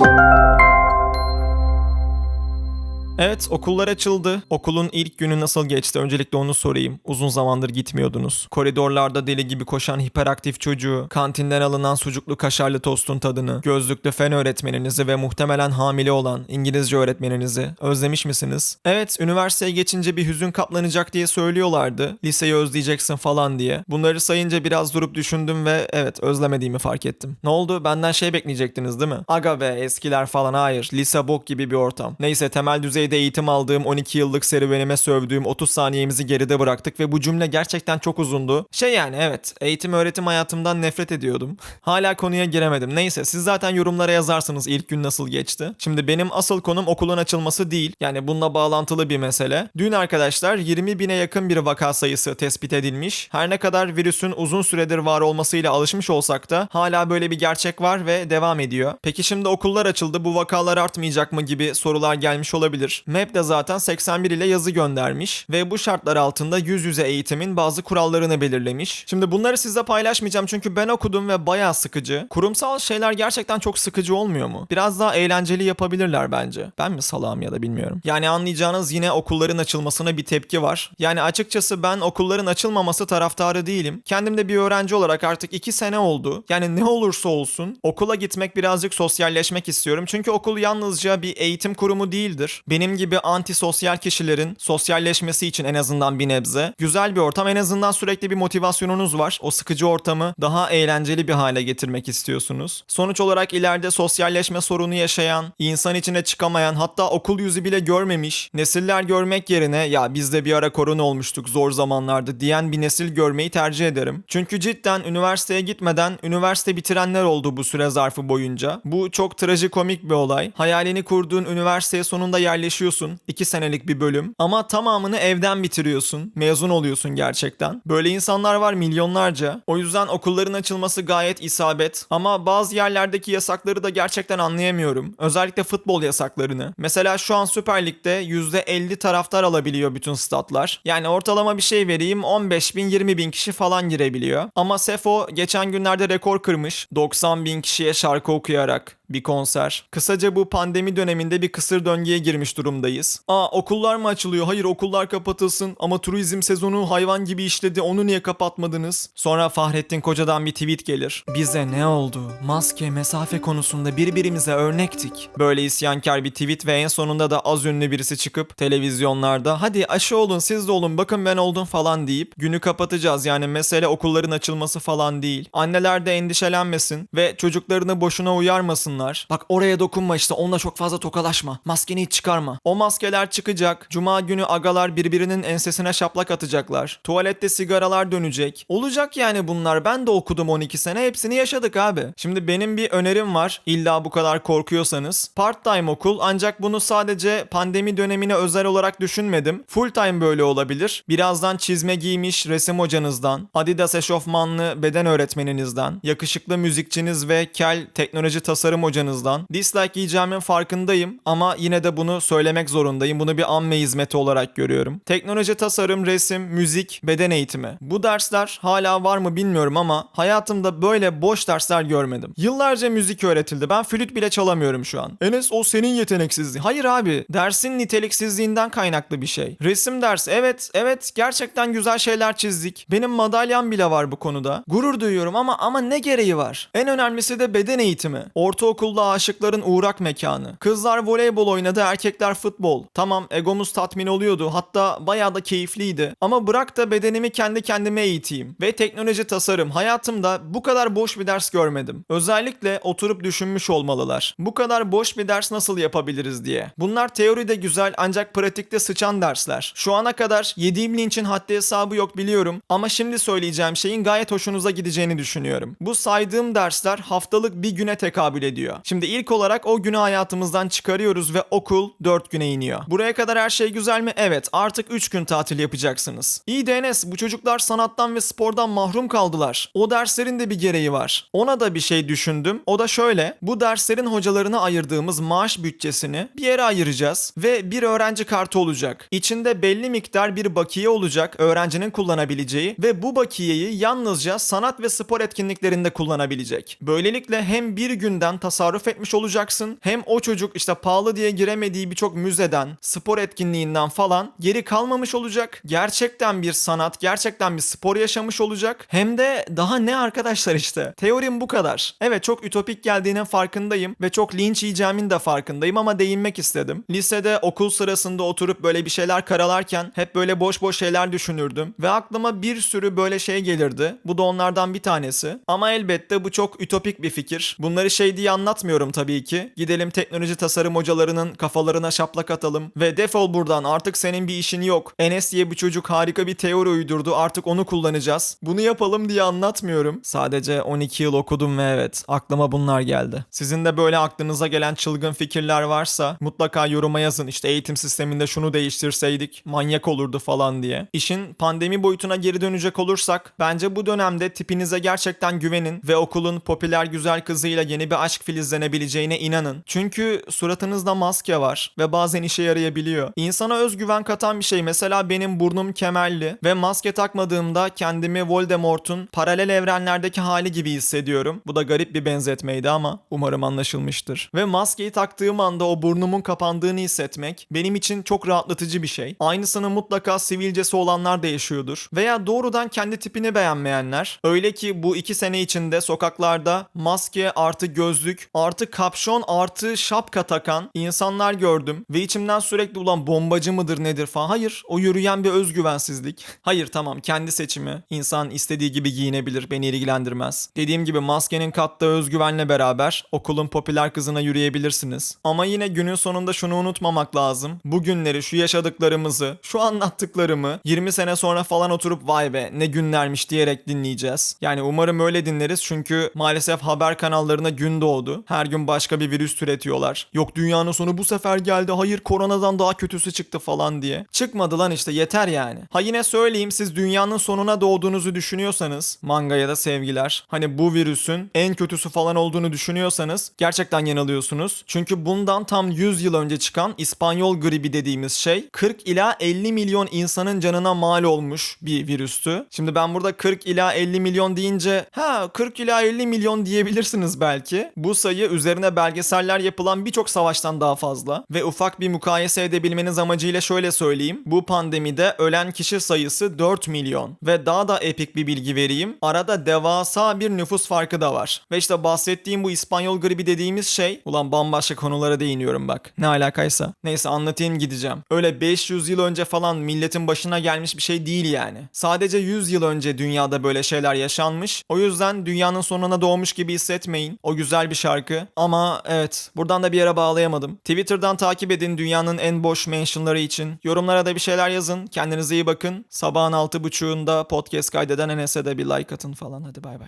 Thank you. Evet okullar açıldı. Okulun ilk günü nasıl geçti? Öncelikle onu sorayım. Uzun zamandır gitmiyordunuz. Koridorlarda deli gibi koşan hiperaktif çocuğu, kantinden alınan sucuklu kaşarlı tostun tadını, gözlüklü fen öğretmeninizi ve muhtemelen hamile olan İngilizce öğretmeninizi özlemiş misiniz? Evet üniversiteye geçince bir hüzün kaplanacak diye söylüyorlardı. Liseyi özleyeceksin falan diye. Bunları sayınca biraz durup düşündüm ve evet özlemediğimi fark ettim. Ne oldu? Benden şey bekleyecektiniz değil mi? Aga be eskiler falan hayır. Lise bok gibi bir ortam. Neyse temel düzeyde eğitim aldığım 12 yıllık serüvenime sövdüğüm 30 saniyemizi geride bıraktık ve bu cümle gerçekten çok uzundu. Şey yani evet eğitim öğretim hayatımdan nefret ediyordum. Hala konuya giremedim. Neyse siz zaten yorumlara yazarsınız ilk gün nasıl geçti. Şimdi benim asıl konum okulun açılması değil. Yani bununla bağlantılı bir mesele. Dün arkadaşlar 20 bine yakın bir vaka sayısı tespit edilmiş. Her ne kadar virüsün uzun süredir var olmasıyla alışmış olsak da hala böyle bir gerçek var ve devam ediyor. Peki şimdi okullar açıldı bu vakalar artmayacak mı gibi sorular gelmiş olabilir. MEP de zaten 81 ile yazı göndermiş ve bu şartlar altında yüz yüze eğitimin bazı kurallarını belirlemiş. Şimdi bunları sizle paylaşmayacağım çünkü ben okudum ve bayağı sıkıcı. Kurumsal şeyler gerçekten çok sıkıcı olmuyor mu? Biraz daha eğlenceli yapabilirler bence. Ben mi salağım ya da bilmiyorum. Yani anlayacağınız yine okulların açılmasına bir tepki var. Yani açıkçası ben okulların açılmaması taraftarı değilim. Kendim de bir öğrenci olarak artık 2 sene oldu. Yani ne olursa olsun okula gitmek birazcık sosyalleşmek istiyorum. Çünkü okul yalnızca bir eğitim kurumu değildir. Benim gibi antisosyal kişilerin sosyalleşmesi için en azından bir nebze güzel bir ortam. En azından sürekli bir motivasyonunuz var. O sıkıcı ortamı daha eğlenceli bir hale getirmek istiyorsunuz. Sonuç olarak ileride sosyalleşme sorunu yaşayan, insan içine çıkamayan, hatta okul yüzü bile görmemiş nesiller görmek yerine ya biz de bir ara korona olmuştuk zor zamanlarda diyen bir nesil görmeyi tercih ederim. Çünkü cidden üniversiteye gitmeden üniversite bitirenler oldu bu süre zarfı boyunca. Bu çok trajikomik bir olay. Hayalini kurduğun üniversiteye sonunda yerleşiyorsun. 2 senelik bir bölüm. Ama tamamını evden bitiriyorsun. Mezun oluyorsun gerçekten. Böyle insanlar var milyonlarca. O yüzden okulların açılması gayet isabet. Ama bazı yerlerdeki yasakları da gerçekten anlayamıyorum. Özellikle futbol yasaklarını. Mesela şu an Süper Lig'de %50 taraftar alabiliyor bütün statlar. Yani ortalama bir şey vereyim 15 bin 20 bin kişi falan girebiliyor. Ama Sefo geçen günlerde rekor kırmış. 90 bin kişiye şarkı okuyarak bir konser. Kısaca bu pandemi döneminde bir kısır döngüye girmiş durumdayız. Aa okullar mı açılıyor? Hayır okullar kapatılsın ama turizm sezonu hayvan gibi işledi onu niye kapatmadınız? Sonra Fahrettin Koca'dan bir tweet gelir. Bize ne oldu? Maske, mesafe konusunda birbirimize örnektik. Böyle isyankar bir tweet ve en sonunda da az ünlü birisi çıkıp televizyonlarda hadi aşı olun siz de olun bakın ben oldum falan deyip günü kapatacağız. Yani mesele okulların açılması falan değil. Anneler de endişelenmesin ve çocuklarını boşuna uyarmasınlar. Bak oraya dokunma işte onunla çok fazla tokalaşma. Maskeni hiç çıkarma. O maskeler çıkacak. Cuma günü agalar birbirinin ensesine şaplak atacaklar. Tuvalette sigaralar dönecek. Olacak yani bunlar. Ben de okudum 12 sene. Hepsini yaşadık abi. Şimdi benim bir önerim var. İlla bu kadar korkuyorsanız. Part time okul ancak bunu sadece pandemi dönemine özel olarak düşünmedim. Full time böyle olabilir. Birazdan çizme giymiş resim hocanızdan, Adidas eşofmanlı beden öğretmeninizden, yakışıklı müzikçiniz ve kel teknoloji tasarım hocanızdan. Dislike yiyeceğimin farkındayım ama yine de bunu söylemek zorundayım. Bunu bir amme hizmeti olarak görüyorum. Teknoloji tasarım, resim, müzik, beden eğitimi. Bu dersler hala var mı bilmiyorum ama hayatımda böyle boş dersler görmedim. Yıllarca müzik öğretildi. Ben flüt bile çalamıyorum şu an. Enes o senin yeteneksizliğin. Hayır abi. Dersin niteliksizliğinden kaynaklı bir şey. Resim dersi. Evet, evet gerçekten güzel şeyler çizdik. Benim madalyam bile var bu konuda. Gurur duyuyorum ama ama ne gereği var? En önemlisi de beden eğitimi. Ortaokulda aşıkların uğrak mekanı. Kızlar voleybol oynadı, erkekler futbol. Tamam egomuz tatmin oluyordu. Hatta bayağı da keyifliydi. Ama bırak da bedenimi kendi kendime eğiteyim. Ve teknoloji tasarım. Hayatımda bu kadar boş bir ders görmedim. Özellikle oturup düşünmüş olmalılar. Bu kadar boş bir ders nasıl yapabiliriz diye. Bunlar teoride güzel ancak pratikte sıçan dersler. Şu ana kadar yediğim linçin haddi hesabı yok biliyorum. Ama şimdi söyleyeceğim şeyin gayet hoşunuza gideceğini düşünüyorum. Bu saydığım dersler haftalık bir güne tekabül ediyor. Şimdi ilk olarak o günü hayatımızdan çıkarıyoruz ve okul 4 4 güne iniyor. Buraya kadar her şey güzel mi? Evet. Artık 3 gün tatil yapacaksınız. İyi de bu çocuklar sanattan ve spordan mahrum kaldılar. O derslerin de bir gereği var. Ona da bir şey düşündüm. O da şöyle. Bu derslerin hocalarına ayırdığımız maaş bütçesini bir yere ayıracağız ve bir öğrenci kartı olacak. İçinde belli miktar bir bakiye olacak öğrencinin kullanabileceği ve bu bakiyeyi yalnızca sanat ve spor etkinliklerinde kullanabilecek. Böylelikle hem bir günden tasarruf etmiş olacaksın hem o çocuk işte pahalı diye giremediği birçok müzeden, spor etkinliğinden falan geri kalmamış olacak. Gerçekten bir sanat, gerçekten bir spor yaşamış olacak. Hem de daha ne arkadaşlar işte. Teorim bu kadar. Evet çok ütopik geldiğinin farkındayım ve çok linç yiyeceğimin de farkındayım ama değinmek istedim. Lisede okul sırasında oturup böyle bir şeyler karalarken hep böyle boş boş şeyler düşünürdüm ve aklıma bir sürü böyle şey gelirdi. Bu da onlardan bir tanesi. Ama elbette bu çok ütopik bir fikir. Bunları şey diye anlatmıyorum tabii ki. Gidelim teknoloji tasarım hocalarının kafalarına şaplak atalım ve defol buradan artık senin bir işin yok. Enes diye bir çocuk harika bir teori uydurdu artık onu kullanacağız. Bunu yapalım diye anlatmıyorum. Sadece 12 yıl okudum ve evet aklıma bunlar geldi. Sizin de böyle aklınıza gelen çılgın fikirler varsa mutlaka yoruma yazın. İşte eğitim sisteminde şunu değiştirseydik manyak olurdu falan diye. İşin pandemi boyutuna geri dönecek olursak bence bu dönemde tipinize gerçekten güvenin ve okulun popüler güzel kızıyla yeni bir aşk filizlenebileceğine inanın. Çünkü suratınızda maske var ve bazen işe yarayabiliyor. İnsana özgüven katan bir şey. Mesela benim burnum kemerli ve maske takmadığımda kendimi Voldemort'un paralel evrenlerdeki hali gibi hissediyorum. Bu da garip bir benzetmeydi ama umarım anlaşılmıştır. Ve maskeyi taktığım anda o burnumun kapandığını hissetmek benim için çok rahatlatıcı bir şey. Aynısını mutlaka sivilcesi olanlar da yaşıyordur. Veya doğrudan kendi tipini beğenmeyenler. Öyle ki bu iki sene içinde sokaklarda maske artı gözlük artı kapşon artı şapka takan insanlar gördüm. Ve içimden sürekli ulan bombacı mıdır nedir falan. Hayır o yürüyen bir özgüvensizlik. Hayır tamam kendi seçimi. İnsan istediği gibi giyinebilir beni ilgilendirmez. Dediğim gibi maskenin kattığı özgüvenle beraber okulun popüler kızına yürüyebilirsiniz. Ama yine günün sonunda şunu unutmamak lazım. Bu günleri, şu yaşadıklarımızı, şu anlattıklarımı 20 sene sonra falan oturup vay be ne günlermiş diyerek dinleyeceğiz. Yani umarım öyle dinleriz çünkü maalesef haber kanallarına gün doğdu. Her gün başka bir virüs türetiyorlar. Yok dünyanın sonu bu sefer geldi. Hayır koronadan daha kötüsü çıktı falan diye. Çıkmadı lan işte yeter yani. Ha yine söyleyeyim siz dünyanın sonuna doğduğunuzu düşünüyorsanız manga ya da sevgiler hani bu virüsün en kötüsü falan olduğunu düşünüyorsanız gerçekten yanılıyorsunuz. Çünkü bundan tam 100 yıl önce çıkan İspanyol gribi dediğimiz şey 40 ila 50 milyon insanın canına mal olmuş bir virüstü. Şimdi ben burada 40 ila 50 milyon deyince ha 40 ila 50 milyon diyebilirsiniz belki. Bu sayı üzerine belgeseller yapılan birçok savaştan daha fazla ve ufak bir mukayese edebilmeniz amacıyla şöyle söyleyeyim. Bu pandemide ölen kişi sayısı 4 milyon ve daha da epik bir bilgi vereyim. Arada devasa bir nüfus farkı da var. Ve işte bahsettiğim bu İspanyol gribi dediğimiz şey ulan bambaşka konulara değiniyorum bak. Ne alakaysa. Neyse anlatayım gideceğim. Öyle 500 yıl önce falan milletin başına gelmiş bir şey değil yani. Sadece 100 yıl önce dünyada böyle şeyler yaşanmış. O yüzden dünyanın sonuna doğmuş gibi hissetmeyin. O güzel bir şarkı. Ama evet buradan da bir yere bağlayamadım. Twitter'dan takip edin dünyanın en boş mentionları için. Yorumlara da bir şeyler yazın. Kendinize iyi bakın. Sabahın 6.30'unda podcast kaydeden Enes'e de bir like atın falan. Hadi bay bay.